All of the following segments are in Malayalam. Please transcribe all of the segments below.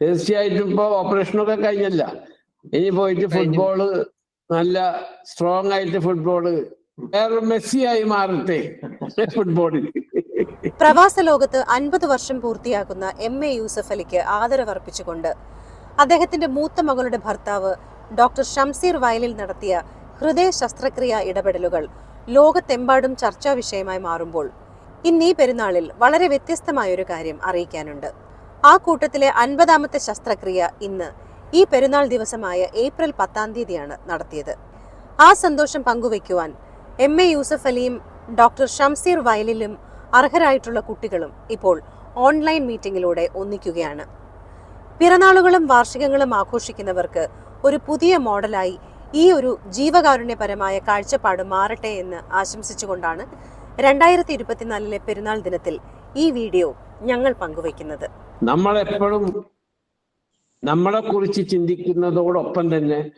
തീർച്ചയായിട്ടും ഇപ്പൊ ഓപ്പറേഷനൊക്കെ കഴിഞ്ഞല്ല. ഇനി പോയിട്ട് ഫുട്ബോൾ നല്ല സ്ട്രോങ് ആയിട്ട് ഫുട്ബോൾ വേറെ മെസ്സി ആയി മാറട്ടെ ഫുട്ബോളിൽ പ്രവാസ ലോകത്ത് അൻപത് വർഷം പൂർത്തിയാക്കുന്ന എം എ യൂസഫ് അലിക്ക് ആദരവർപ്പിച്ചുകൊണ്ട് അദ്ദേഹത്തിന്റെ മൂത്ത മകളുടെ ഭർത്താവ് ഡോക്ടർ ഷംസീർ വയലിൽ നടത്തിയ ഹൃദയ ശസ്ത്രക്രിയ ഇടപെടലുകൾ ലോകത്തെമ്പാടും ചർച്ചാ വിഷയമായി മാറുമ്പോൾ ഇന്നീ ഈ പെരുന്നാളിൽ വളരെ വ്യത്യസ്തമായ ഒരു കാര്യം അറിയിക്കാനുണ്ട്. ആ കൂട്ടത്തിലെ അൻപതാമത്തെ ശസ്ത്രക്രിയ ഇന്ന് ഈ പെരുന്നാൾ ദിവസമായ ഏപ്രിൽ പത്താം തീയതിയാണ് നടത്തിയത്. ആ സന്തോഷം പങ്കുവയ്ക്കുവാൻ എം എ യൂസഫ് അലിയും ഡോക്ടർ ഷംസീർ വയലിലും അർഹരായിട്ടുള്ള കുട്ടികളും ഇപ്പോൾ ഓൺലൈൻ മീറ്റിംഗിലൂടെ ഒന്നിക്കുകയാണ്. പിറന്നാളുകളും വാർഷികങ്ങളും ആഘോഷിക്കുന്നവർക്ക് ഒരു പുതിയ മോഡലായി ഈ ഒരു ജീവകാരുണ്യപരമായ കാഴ്ചപ്പാട് മാറട്ടെ എന്ന് ആശംസിച്ചുകൊണ്ടാണ് രണ്ടായിരത്തി ഇരുപത്തിനാലിലെ പെരുന്നാൾ ദിനത്തിൽ ഈ വീഡിയോ ഞങ്ങൾ പങ്കുവയ്ക്കുന്നത്. നമ്മളെപ്പോഴും നമ്മളെ കുറിച്ച് ചിന്തിക്കുന്നതോടൊപ്പം തന്നെ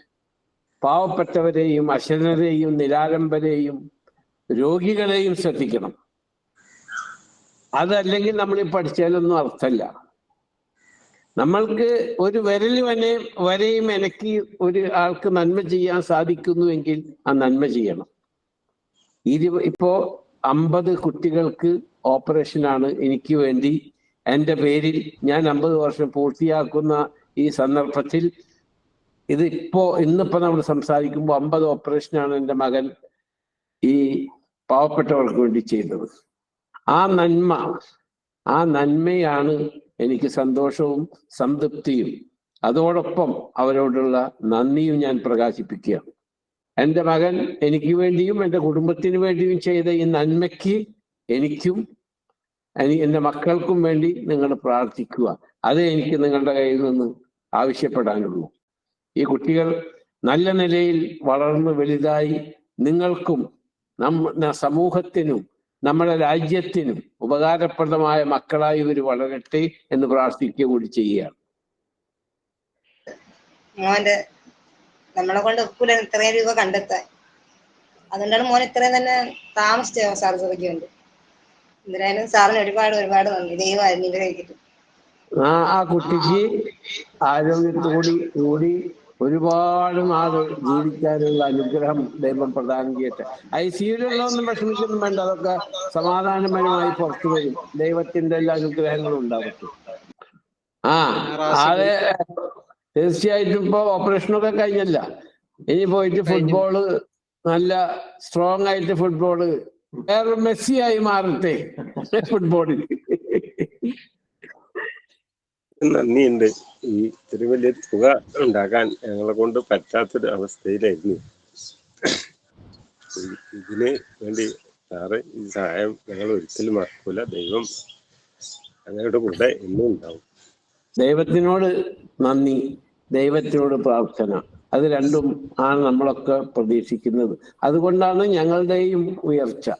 പാവപ്പെട്ടവരെയും അശരണരെയും നിരാലംബരെയും രോഗികളെയും ശ്രദ്ധിക്കണം. അതല്ലെങ്കിൽ നമ്മൾ ഈ പഠിച്ചാലൊന്നും അർത്ഥമില്ല. നമ്മൾക്ക് ഒരു വിരൽ വനെ വരെയും എനിക്ക് ഒരു ആൾക്ക് നന്മ ചെയ്യാൻ സാധിക്കുന്നുവെങ്കിൽ ആ നന്മ ചെയ്യണം. ഇരു ഇപ്പോ അമ്പത് കുട്ടികൾക്ക് ഓപ്പറേഷനാണ് എനിക്ക് വേണ്ടി. എന്റെ പേരിൽ ഞാൻ അമ്പത് വർഷം പൂർത്തിയാക്കുന്ന ഈ സന്ദർഭത്തിൽ ഇത് ഇപ്പോ ഇന്നിപ്പോ നമ്മൾ സംസാരിക്കുമ്പോൾ അമ്പത് ഓപ്പറേഷനാണ് എന്റെ മകൻ ഈ പാവപ്പെട്ടവർക്ക് വേണ്ടി ചെയ്തത്. ആ നന്മ ആ നന്മയാണ് എനിക്ക് സന്തോഷവും സംതൃപ്തിയും. അതോടൊപ്പം അവരോടുള്ള നന്ദിയും ഞാൻ പ്രകാശിപ്പിക്കുകയാണ്. എന്റെ മകൻ എനിക്ക് വേണ്ടിയും എന്റെ കുടുംബത്തിന് വേണ്ടിയും ചെയ്ത ഈ നന്മയ്ക്ക് എനിക്കും എനി- എന്റെ മക്കൾക്കും വേണ്ടി നിങ്ങൾ പ്രാർത്ഥിക്കുക. അതേ എനിക്ക് നിങ്ങളുടെ കയ്യിൽ നിന്ന് ആവശ്യപ്പെടാനുള്ളൂ. ഈ കുട്ടികൾ നല്ല നിലയിൽ വളർന്ന് വലുതായി നിങ്ങൾക്കും നമ്മ സമൂഹത്തിനും നമ്മുടെ രാജ്യത്തിനും ഉപകാരപ്രദമായ മക്കളായി ഇവർ വളരട്ടെ എന്ന് പ്രാർത്ഥിക്കുക കൂടി ചെയ്യുകയാണ്. മോന്റെ നമ്മളെ കൊണ്ട് ഒക്കൂല ഇത്രയും രൂപ കണ്ടെത്താൻ. അതുകൊണ്ടാണ് മോൻ ഇത്രയും തന്നെ താമസിച്ചത് സർജറിക്ക് വേണ്ടി. എന്തായാലും സാറിന് ഒരുപാട് ഒരുപാട് നന്ദി. ദൈവം അനുഗ്രഹിക്കട്ടെ. ആ ആ കുട്ടിക്ക് ആരോഗ്യത്തോടി കൂടി ഒരുപാട് നാൾ ജീവിക്കാനുള്ള അനുഗ്രഹം ദൈവം പ്രദാനം ചെയ്യട്ടെ ഐ സിയിലുള്ളതൊന്നും വിഷമിക്കൊന്നും വേണ്ട. അതൊക്കെ സമാധാനപരമായി പുറത്തു വരും. ദൈവത്തിന്റെ എല്ലാ അനുഗ്രഹങ്ങളും ഉണ്ടാവട്ടെ. ആ അതെ തീർച്ചയായിട്ടും ഇപ്പൊ ഓപ്പറേഷനൊക്കെ കഴിഞ്ഞല്ല. ഇനി പോയിട്ട് ഫുട്ബോൾ നല്ല സ്ട്രോങ് ആയിട്ട് ഫുട്ബോൾ വേറെ മെസ്സി ആയി മാറട്ടെ ഫുട്ബോളിൽ നന്ദിയുണ്ട്. ഈ ഇത്തിരി വലിയ തുക ഉണ്ടാക്കാൻ ഞങ്ങളെ കൊണ്ട് പറ്റാത്തൊരു അവസ്ഥയിലായിരുന്നു. ഇതിന് വേണ്ടി സാറ് ഈ സഹായം ഞങ്ങൾ ഒരിക്കലും മറക്കൂല. ദൈവം ഞങ്ങളുടെ കൂടെ എന്നും ഉണ്ടാവും. ദൈവത്തിനോട് നന്ദി. ദൈവത്തിനോട് പ്രാർത്ഥന. അത് രണ്ടും ആണ് നമ്മളൊക്കെ പ്രതീക്ഷിക്കുന്നത്. അതുകൊണ്ടാണ് ഞങ്ങളുടെയും ഉയർച്ച.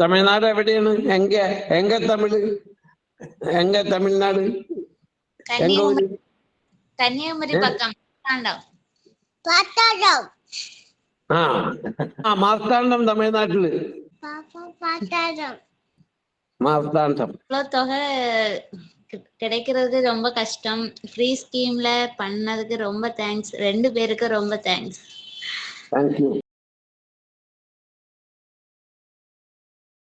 തമിഴ്നാട് എവിടെയാണ്? എങ്ക എങ്ക തമിഴ്? എങ്ക തമിഴ്നാട്? കന്യാകുമരി പക്കം. ആ. ആ മാർത്താണ്ഡം തമിഴ്നാട്ടിൽ. മാർത്താണ്ഡം. கிடைக்கிறது ரொம்ப கஷ்டம். ஃப்ரீ ஸ்கீம்ல பண்ணதுக்கு ரொம்ப தேங்க்ஸ் ரெண்டு பேருக்கு ரொம்ப தேங்க்ஸ் தேங்க்யூ